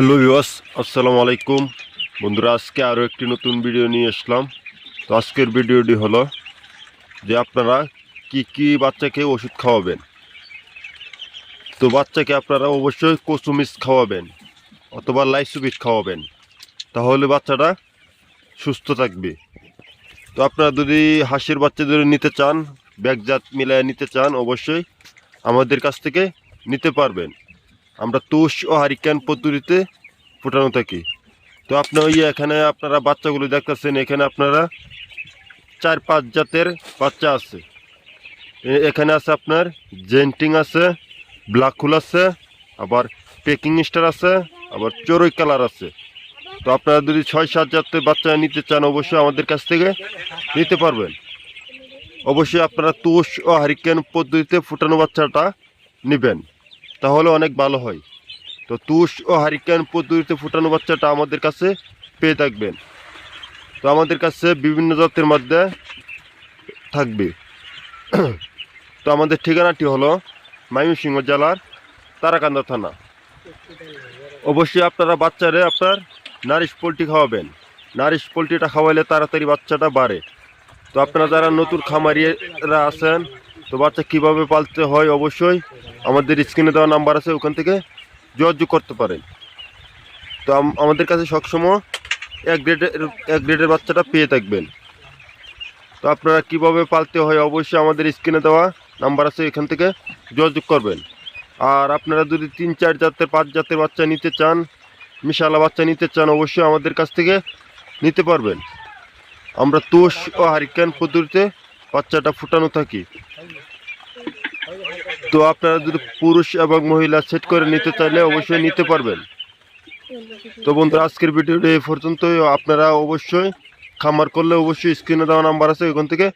Hello ভিওয়াস আসসালামু আলাইকুম। বন্ধুরা, আজকে আরও একটি নতুন ভিডিও নিয়ে আসলাম। তো আজকের ভিডিওটি হলো যে আপনারা কি কি বাচ্চাকে ওষুধ খাওয়াবেন? তো বাচ্চাকে আপনারা অবশ্যই কোসুমিস খাওয়াবেন অথবা লাইসুবিট খাওয়াবেন। তাহলে বাচ্চাটা সুস্থ থাকবে। তো আপনারা যদি হাঁসের বাচ্চা যদি নিতে চান, ব্যাগজাত মিলায় নিতে চান, অবশ্যই আমাদের কাছ থেকে নিতে পারবেন। আমরা তুষ ও হারিকেন পদ্ধতিতে ফোটানো থাকি। তো আপনি ওই এখানে আপনারা বাচ্চাগুলো দেখতেছেন, এখানে আপনারা চার পাঁচ জাতের বাচ্চা আছে। এখানে আছে আপনার জেন্টিং আছে, ব্ল্যাক হুল আছে, আবার পেকিং স্টার আছে, আবার চড়ই কালার আছে। তো আপনারা যদি ছয় সাত জাতের বাচ্চা নিতে চান, অবশ্যই আমাদের কাছ থেকে নিতে পারবেন। অবশ্যই আপনারা তুষ ও হারিকেন পদ্ধতিতে ফুটানো বাচ্চাটা নেবেন। তাহলে অনেক ভালো হয়। তো তুষ ও হারিকেন পদ্ধতিতে ফুটানো বাচ্চাটা আমাদের কাছে পেয়ে থাকবেন। তো আমাদের কাছে বিভিন্ন জাতের মধ্যে থাকবে। তো আমাদের ঠিকানাটি হলো ময়মনসিংহ জেলার তারাকান্দা থানা। অবশ্যই আপনারা বাচ্চারে আপনার নারিশ পোলট্রি খাওয়াবেন। নারিশ পোলট্রিটা খাওয়াইলে তাড়াতাড়ি বাচ্চাটা বাড়ে। তো আপনারা যারা নতুন খামারিরা আছেন তো বাচ্চা কীভাবে পালতে হয় অবশ্যই আমাদের স্ক্রিনে দেওয়া নাম্বার আছে, ওখান থেকে যোগাযোগ করতে পারেন। তো আমাদের কাছে সবসময় এক গ্রেডের এক গ্রেডের বাচ্চাটা পেয়ে থাকবেন। তো আপনারা কীভাবে পালতে হয় অবশ্যই আমাদের স্ক্রিনে দেওয়া নাম্বার আছে, এখান থেকে যোগাযোগ করবেন। আর আপনারা যদি তিন, চার জাতের পাঁচ জাতের বাচ্চা নিতে চান মিশালা বাচ্চা নিতে চান, অবশ্যই আমাদের কাছ থেকে নিতে পারবেন। আমরা তোষ ও হারিকেন পদ্ধতিতে বাচ্চাটা ফুটানো থাকি। তো আপনারা যদি পুরুষ এবং মহিলা সেট করে নিতে চাইলে অবশ্যই নিতে পারবেন। তো বন্ধুরা, আজকের ভিডিওটি এই পর্যন্তই। আপনারা অবশ্যই খামার করলে অবশ্যই স্ক্রিনে দেওয়া নাম্বার আছে ওইখান থেকে